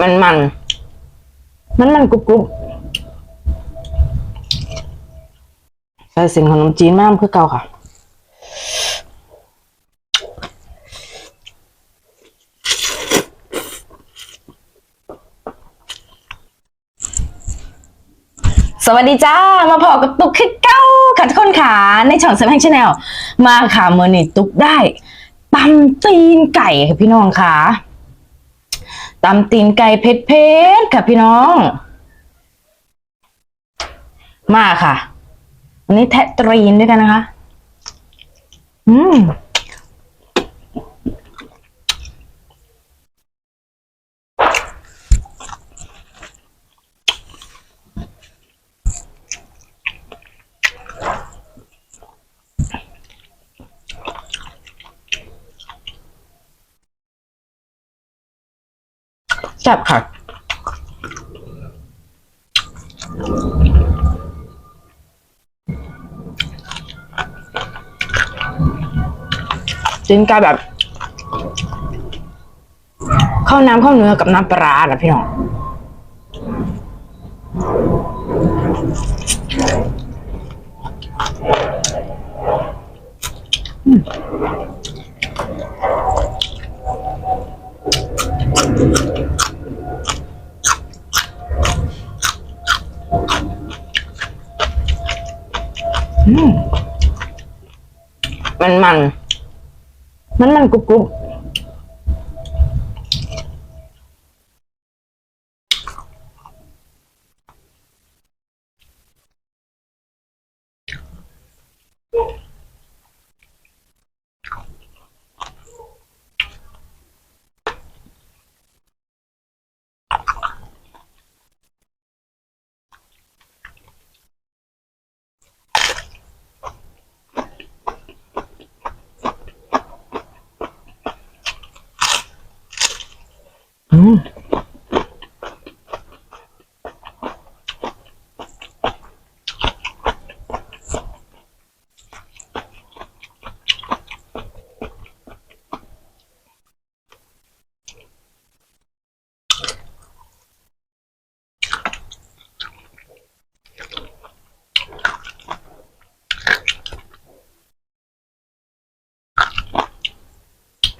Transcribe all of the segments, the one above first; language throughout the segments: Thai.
มันมันมันมันกรุบกรุบใส่สิ่งขนมจีนมากคือเก่าค่ะสวัสดีจ้า มาพอกับตุ๊กคือเก้าค่ะทุกคนค่ะในช่องเซฟแห่งชาแนลมาค่ะเมื่อนี้ตุ๊กได้ตำตีนไก่ค่ะพี่น้องค่ะ ตำตีนไก่เผ็ดเผ็ดๆค่ะพี่น้อง มาค่ะ วันนี้แทะตรีนด้วยกันนะคะ อืม จับค่ะ จินกายแบบ เข้าน้ำเข้าเนื้อกับน้ำปลาร้านะพี่น้อง มันมัน มันมันกรุบกรุบ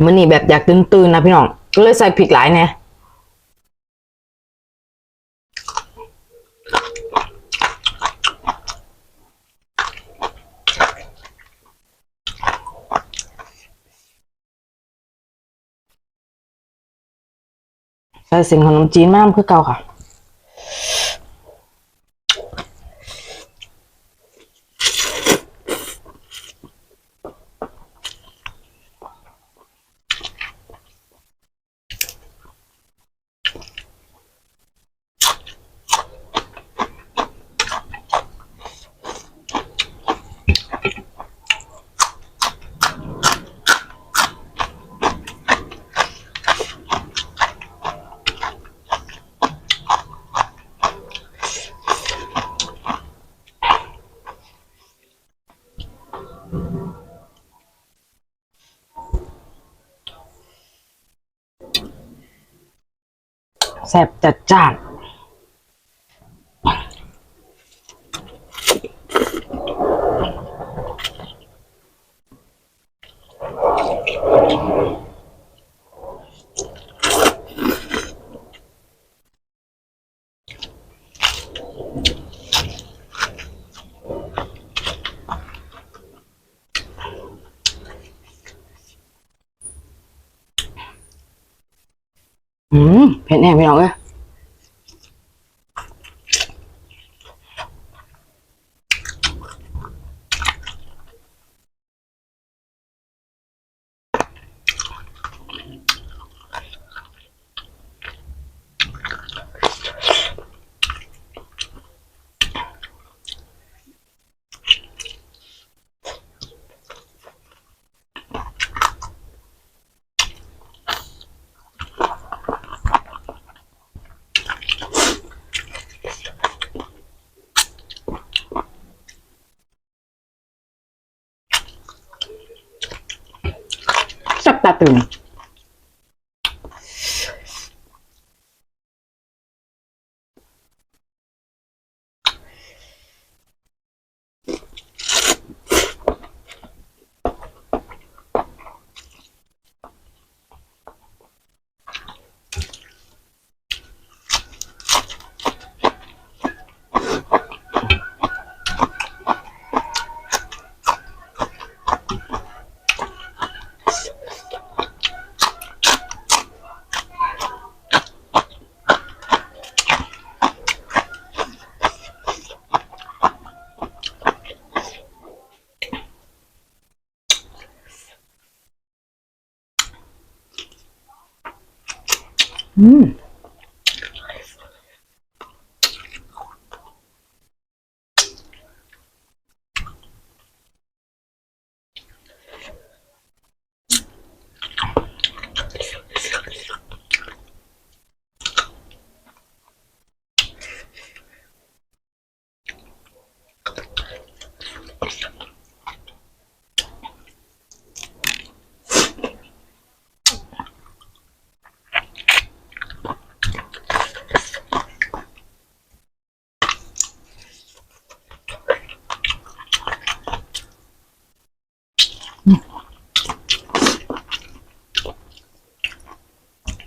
มันนี่แบบอยากตื่นๆนะพี่น้องก็เลยใส่พริกหลายแน่ใส่สิ่งขนมจีนมากคือเก่าค่ะ แซ่บจัดจ้าน อืมเผ็ดแน่พี่น้องเอ้ย แอืม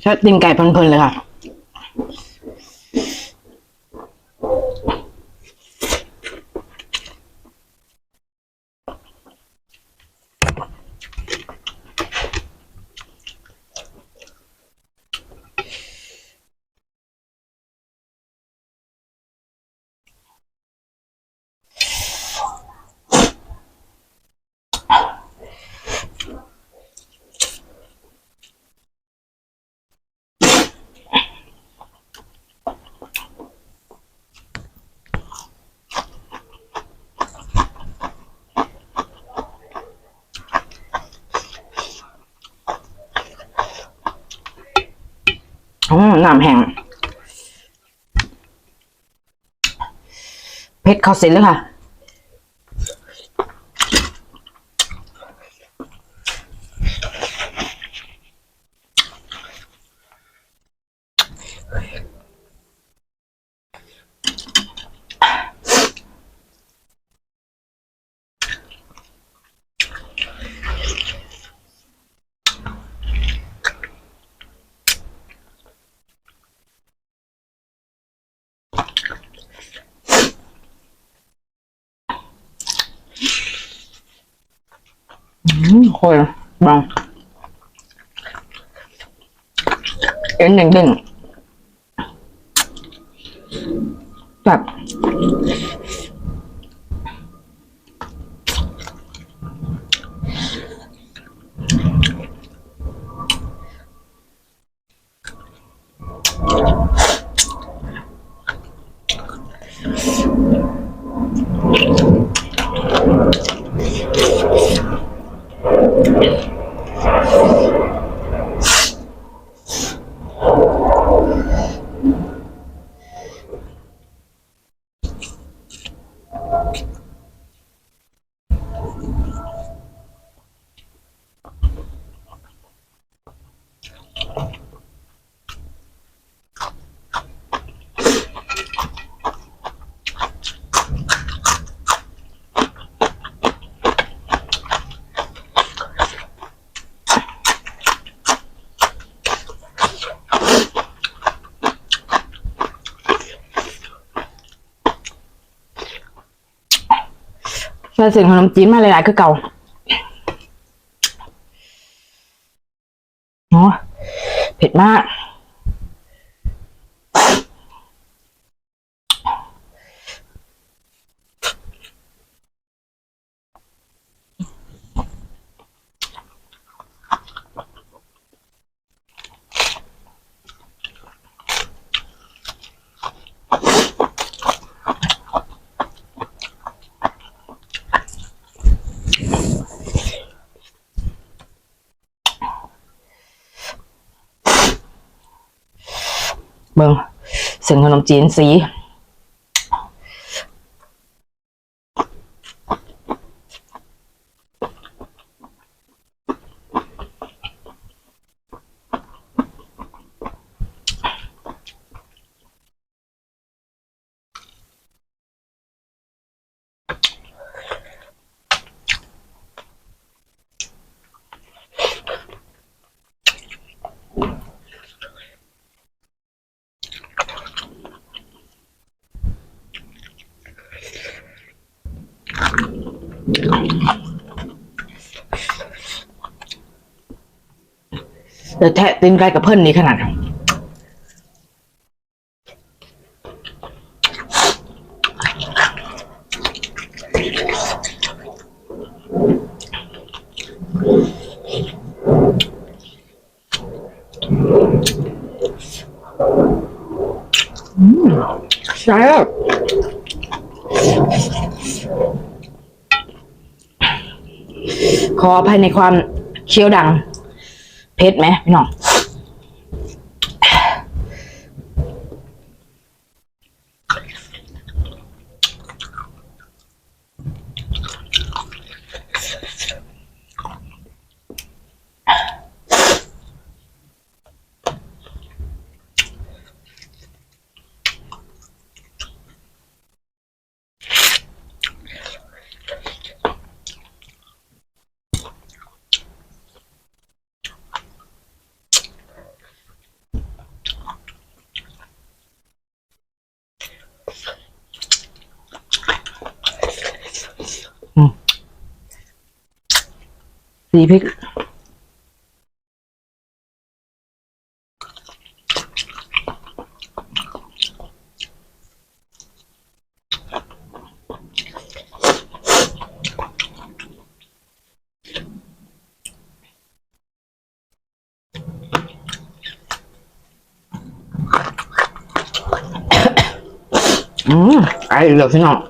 ชอบตีนไก่เพลินๆเลยค่ะ อืม น้ำแห้งเพชรเข้าเสร็จเลยค่ะ อืมโคนบางเอ็นหนึ่งหนึ่งแบบ เราเส้นขนมจีนมาหลายๆคือเก่าโอ้เผ็ดมาก เบิ่ง เส้นขนมจีนสี เดี๋ยวแทะตีนไก่กับเพิ่นนี้ขนาดอืมแซ่บขออภัยในความเคี้ยวดัง เผ็ดไหมพี่น้อง สีพริกอืมไอ้เหลือพี่น้อง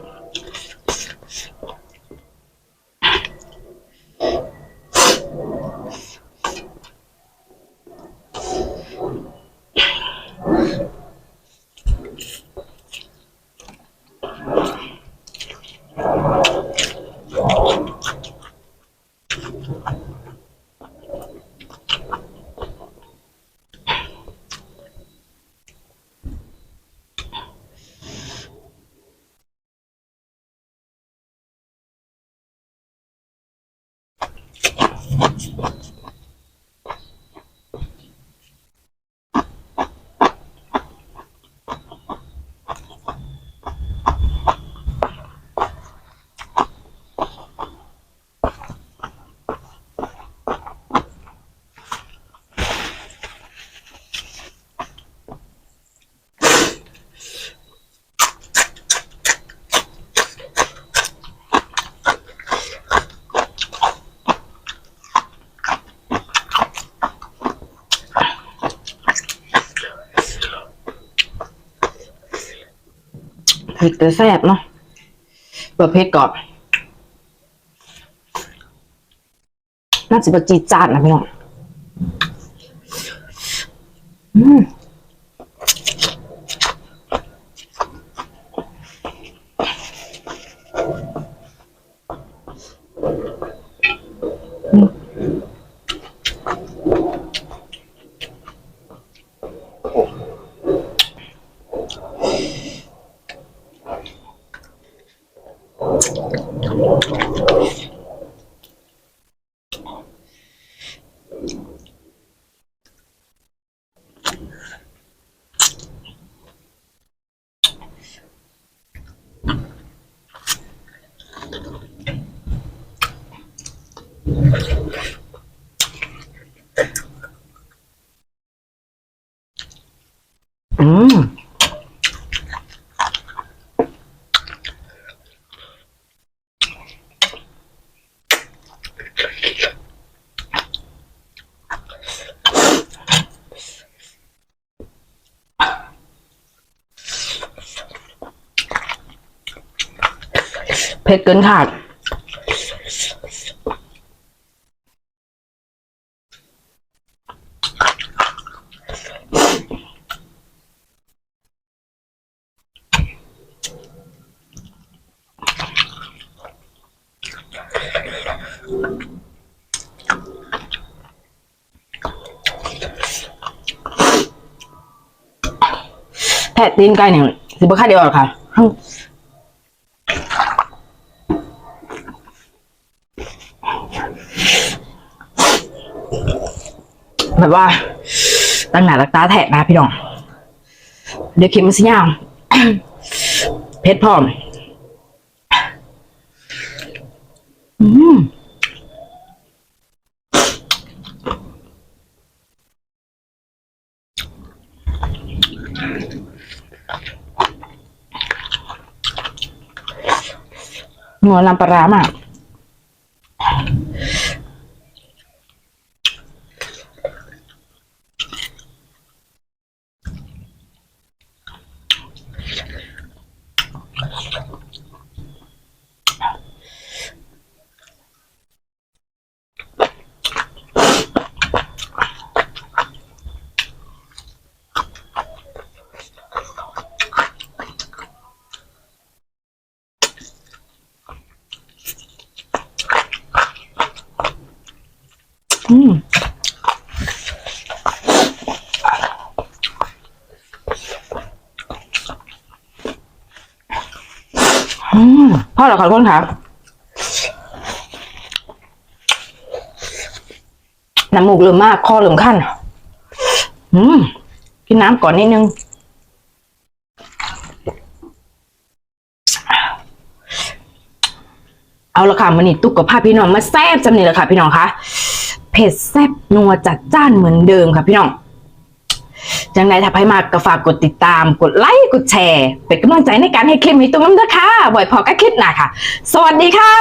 เผ็ดแต่แซ่บเนาะเปิดเผ็ดก่อนน่าจะเป็นจีจาดนะพี่น้องอืมอืมเผ็ดเกินขาดแทะตีนไก่เนี่ยสิบค่าเดียวหรอค่ะ แบบว่าตั้งหน้าตั้งตาแทะนะพี่น้อง เดี๋ยวเข็มมันสิยาวเพชรพร้อม อืมนัวลำปลาร้ามาก พ่อ เหรอขอโทษครับน้ำมูกเริ่มมากคอเริ่มขั้นอืมกินน้ำก่อนนิดนึงเอาละค่ะมันนี่ตุ๊กกับพาพี่น้องมาแซ่บจำนี่แหละค่ะพี่น้องคะเผ็ดแซ่บนัวจัดจ้านเหมือนเดิมค่ะพี่น้อง จังไรถ้าใครมากก็ฝากกดติดตาม กดไลค์กดแชร์ เป็นกำลังใจในการให้คลิปนี้ตัวมน้ำนะคะบ่อยพอก็คลิปหน้าค่ะ สวัสดีค่ะ